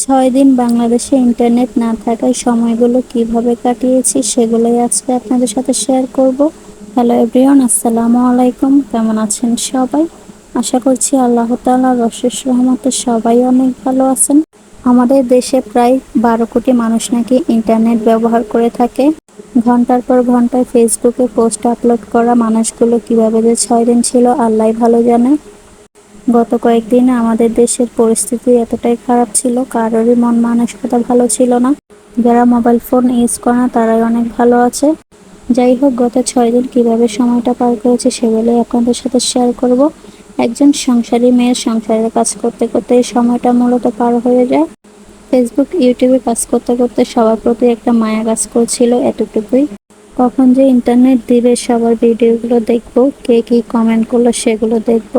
ছয় দিন বাংলাদেশে ইন্টারনেট না থাকায় সময়গুলো কীভাবে কাটিয়েছি সেগুলোই আজকে আপনাদের সাথে শেয়ার করব। হ্যালো এভরিওয়ান আসসালামু আলাইকুম। কেমন আছেন সবাই? আশা করছি আল্লাহ তাআলার অশেষ রহমতে সবাই অনেক ভালো আছেন। আমাদের দেশে প্রায় বারো কোটি মানুষ নাকি ইন্টারনেট ব্যবহার করে থাকে। ঘণ্টার পর ঘন্টায় ফেসবুকে পোস্ট আপলোড করা মানুষগুলো কীভাবে যে ছয় দিন ছিল আল্লাহ ভালো জানে। গত কয়েকদিন আমাদের দেশের পরিস্থিতি এতটাই খারাপ ছিল, কারোরই মন মানসিকতা ভালো ছিল না। যারা মোবাইল ফোন ইউজ করে না, তারাই অনেক ভালো আছে। যাই হোক, গত ছয় দিন কীভাবে সময়টা পার করেছে সেগুলোই আপনাদের সাথে শেয়ার করব। একজন সংসারী মেয়ের সংসারের কাজ করতে করতে এই সময়টা মূলত পার হয়ে যায়। ফেসবুক ইউটিউবে কাজ করতে করতে সবার প্রতি একটা মায়া কাজ করছিল এতটুকুই। কখন যে ইন্টারনেট দিবে, সবার ভিডিওগুলো দেখব, কে কি কমেন্ট করল সেগুলো দেখব।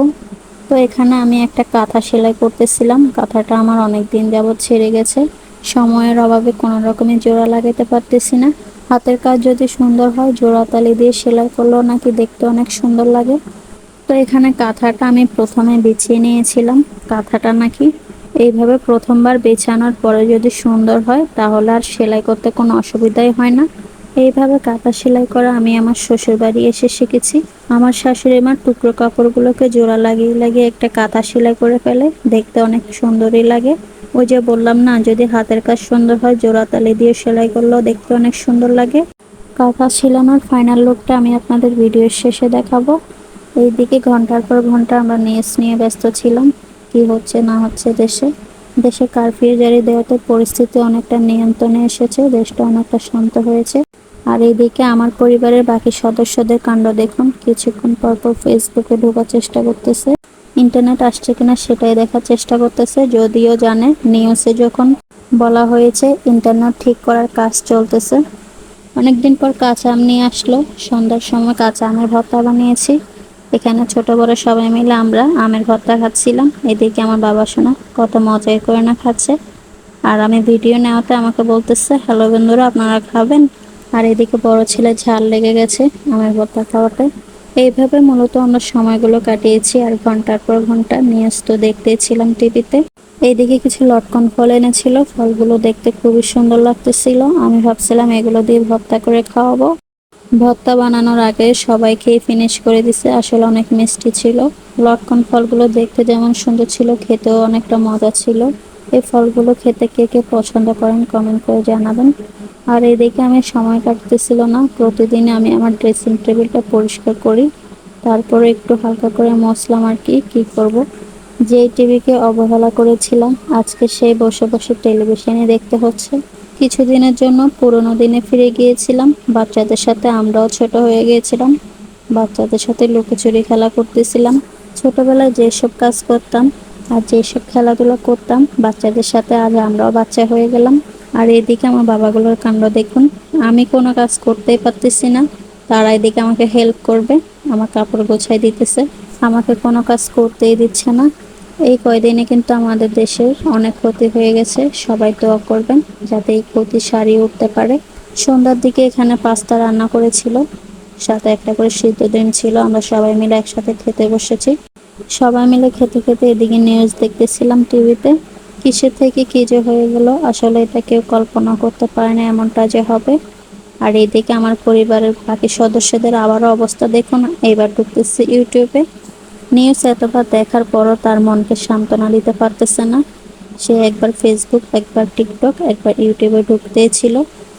তো এখানে আমি একটা কাঁথা সেলাই করতেছিলাম। কাঁথাটা আমার অনেক দিন যাবৎ ছেড়ে গেছে। সময়ের অভাবে কোনো রকমের জোড়া লাগাতে পারতেছি না। হাতের কাজ যদি সুন্দর হয়, জোড়া তালি দিয়ে সেলাই করলেও নাকি দেখতে অনেক সুন্দর লাগে। তো এখানে কাঁথাটা আমি প্রথমে বিছিয়ে নিয়েছিলাম। কাঁথাটা নাকি এইভাবে প্রথমবার বেছানোর পরে যদি সুন্দর হয়, তাহলে আর সেলাই করতে কোনো অসুবিধাই হয় না। এইভাবে কাঁথা সেলাই করা আমি আমার শ্বশুর বাড়ি এসে শিখেছি। আমার শাশুড়ি মার টুকরো কাপড়গুলোকে জোড়া লাগিয়ে লাগিয়ে একটা কাঁথা সেলাই করে ফেলে। দেখতে অনেক সুন্দরই লাগে। ওই যে বললাম না, যদি হাতের কাজ সুন্দর হয়, জোড়া তালি দিয়ে সেলাই করলেও দেখতে অনেক সুন্দর লাগে। কাঁথা সেলানোর ফাইনাল লুকটা আমি আপনাদের ভিডিওর শেষে দেখাবো। এইদিকে ঘণ্টার পর ঘণ্টা আমরা নিউজ নিয়ে ব্যস্ত ছিলাম, কি হচ্ছে না হচ্ছে দেশে। দেশে কারফিউ জারি দেওয়াতে পরিস্থিতি অনেকটা নিয়ন্ত্রণে এসেছে, দেশটা অনেকটা শান্ত হয়েছে। আর এইদিকে আমার পরিবারের বাকি সদস্যদের কাণ্ড দেখুন, কিছুক্ষণ পর পর ফেসবুকে ঢোকার চেষ্টা করতেছে। ইন্টারনেট আসছে কিনা সেটাই দেখার চেষ্টা করতেছে, যদিও জানে নিউজে যখন বলা হয়েছে ইন্টারনেট ঠিক করার কাজ চলতেছে। অনেকদিন পর কাঁচা আম নিয়ে আসলো, সন্ধ্যার সময় কাঁচা আমের ভর্তা বানিয়েছি। এখানে ছোট বড় সবাই মিলে আমরা আমের ভর্তা খাচ্ছিলাম। এদিকে আমার বাবা শোনা কত মজাই করে না খাচ্ছে। আর আমি ভিডিও নেওয়াতে আমাকে বলতেছে, হ্যালো বন্ধুরা, আপনারা খাবেন? আর এদিকে বড় ছেলে ঝাল লেগে গেছে আমের ভর্তা খাওয়াতে। এইভাবে মূলত আমরা সময়গুলো কাটিয়েছি আর ঘণ্টার পর ঘণ্টা নিউজ তো দেখতেই ছিলাম টিভিতে। এইদিকে কিছু লটকন ফল এনেছিল। ফলগুলো দেখতে খুবই সুন্দর লাগতেছিল। আমি ভাবছিলাম এগুলো দিয়ে ভর্তা করে খাওয়াবো। ভর্তা বানানোর আগে সবাই খেয়ে ফিনিশ করে দিছে। আসলে অনেক মিষ্টি ছিল। লটকন ফলগুলো দেখতে যেমন সুন্দর ছিল, খেতেও অনেকটা মজা ছিল। এই ফলগুলো খেতে কে কে পছন্দ করেন কমেন্ট করে জানাবেন। আর এদিকে আমি সময় কাটতেছিল না। প্রতিদিন আমি আমার ড্রেসিং টেবিলটা পরিষ্কার করি। তারপরে একটু হালকা করে মশলাম আর কি, কী করব। যেই টিভিকে অবহেলা করেছিলাম, আজকে সেই বসে বসে টেলিভিশনে দেখতে হচ্ছে। কিছুদিনের জন্য পুরোনো দিনে ফিরে গিয়েছিলাম। বাচ্চাদের সাথে আমরাও ছোট হয়ে গিয়েছিলাম। বাচ্চাদের সাথে লুকোচুরি খেলা করতেছিলাম। ছোটবেলায় যেসব কাজ করতাম আর যেসব খেলাধুলা করতাম, বাচ্চাদের সাথে আজ আমরাও বাচ্চা হয়ে গেলাম। আর এদিকে আমার বাবাগুলোর কাণ্ড দেখুন। আমি কোনো কাজ করতেই পারতেছি না। তারা এদিকে আমাকে হেল্প করবে, আমার কাপড় গোছাই দিতেছে। আমাকে কোনো কাজ করতেই দিচ্ছে না। এই কয়দিনে কিন্তু আমাদের দেশের অনেক ক্ষতি হয়ে গেছে। সবাই দোয়া করবেন যাতে এই ক্ষতি সারিয়ে উঠতে পারে। সন্ধ্যার দিকে এখানে পাস্তা রান্না করেছিল। সাথে একটা করে সিদ্ধ ডিম ছিল। আমরা সবাই মিলে একসাথে খেতে বসেছি। সবাই মিলে খেতে খেতে এদিকে নিউজ দেখতেছিলাম টিভিতে। কিসের থেকে কি যে হয়ে গেল, আসলে এটা কেউ কল্পনা করতে পারে না এমনটা যে হবে। আর এদিকে আমার পরিবারের বাকি সদস্যদের আবারও অবস্থা দেখুন। এইবার ঢুকতেছি ইউটিউবে। নিউজ এতবার দেখার পরও তার মনকে সান্ত্বনা দিতে পারতেছে না। সে একবার ফেসবুক একবার টিকটক একবার ইউটিউবে ঢুকতেই ছিল।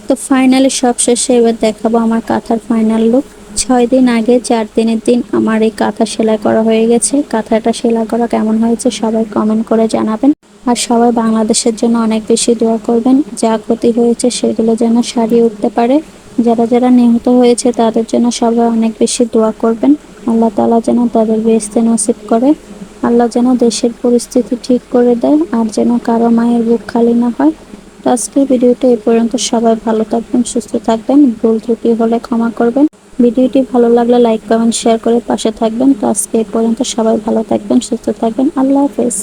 তো ফাইনালি সব শেষে এবার দেখাবো আমার কাঁথার ফাইনাল লুক ছয় দিন আগে, চার দিনের দিন আমার এই কাঁথা সেলাই করা হয়ে গেছে। কাঁথাটা সেলাই করা কেমন হয়েছে সবাই কমেন্ট করে জানাবেন। আর সবাই বাংলাদেশের জন্য অনেক বেশি দোয়া করবেন। যা ক্ষতি হয়েছে সেগুলো যেন সারিয়ে উঠতে পারে। যারা যারা নিহত হয়েছে তাদের জন্য সবাই অনেক বেশি দোয়া করবেন। আল্লাহ তালা যেন তাদের বেসতে নসিব করে, আল্লাহ যেন দেশের পরিস্থিতি ঠিক করে দেয় আর যেন কারও মায়ের বুক খালি না হয়। তো আজকের ভিডিওটা এই পর্যন্ত। সবাই ভালো থাকবেন, সুস্থ থাকবেন। ভুল ত্রুটি হলে ক্ষমা করবেন। ভিডিওটি ভালো লাগলে লাইক, কমেন্ট, শেয়ার করে পাশে থাকবেন। তো আজকে এই পর্যন্ত সবাই ভালো থাকবেন, সুস্থ থাকবেন। আল্লাহ হাফেজ।